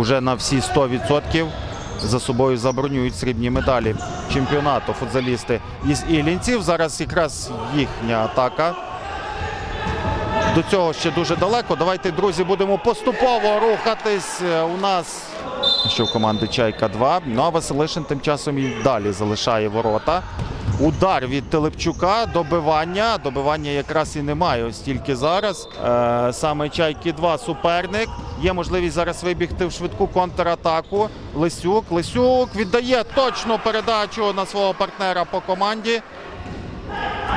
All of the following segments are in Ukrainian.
уже на всі 100% за собою забронюють срібні медалі чемпіонату футзалісти із Іллінців. Зараз якраз їхня атака. До цього ще дуже далеко. Давайте, друзі, будемо поступово рухатись. Е, У нас що в команди Чайка 2. Ну а Василишин тим часом і далі залишає ворота. Удар від Телепчука, добивання. Добивання якраз і немає. Ось тільки зараз. Е, саме Чайки 2 суперник. Є можливість зараз вибігти в швидку контратаку. Лисюк. Лисюк віддає точну передачу на свого партнера по команді.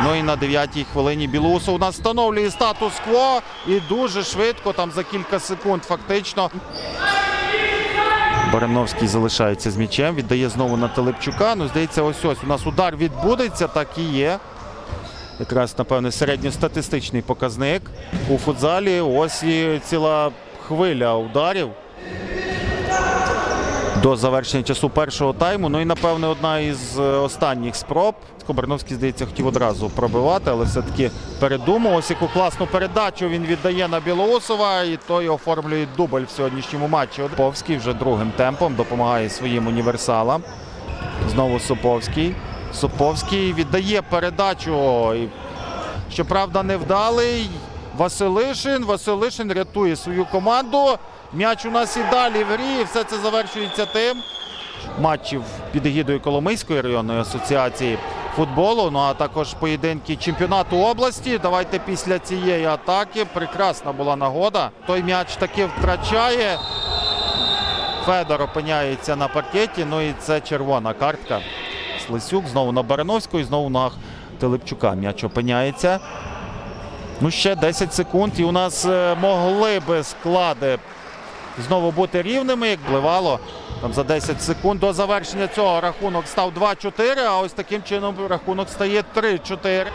Ну і на 9-й хвилині Білоусов у нас встановлює статус-кво і дуже швидко, там за кілька секунд фактично. Барановський залишається з м'ячем, віддає знову на Телепчука. Ну, здається, ось ось у нас удар відбудеться, так і є. Якраз, напевне, середньостатистичний показник у футзалі. Ось і ціла хвиля ударів до завершення часу першого тайму. Ну і напевне одна із е, останніх спроб. Кобарновський, здається, хотів одразу пробивати, але все-таки передумав. Ось яку класну передачу він віддає на Білоусова, і той оформлює дубль в сьогоднішньому матчі. Суповський вже другим темпом допомагає своїм універсалам. Знову Суповський. Суповський віддає передачу. Щоправда, невдалий. Василишин. Василишин рятує свою команду. М'яч у нас і далі в грі. Все це завершується тим. Матчів під егідою Коломийської районної асоціації футболу. Ну а також поєдинки чемпіонату області. Давайте після цієї атаки. Прекрасна була нагода. Той м'яч таки втрачає. Федор опиняється на паркеті. Ну і це червона картка. Слисюк знову на Барановську і знову на Телепчука. М'яч опиняється. Ну, ще 10 секунд, і у нас е, могли би склади знову бути рівними, як бливало. там за 10 секунд до завершення цього рахунок став 2-4, а ось таким чином рахунок стає 3-4.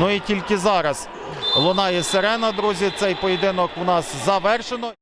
Ну і тільки зараз лунає сирена, друзі. Цей поєдинок у нас завершено.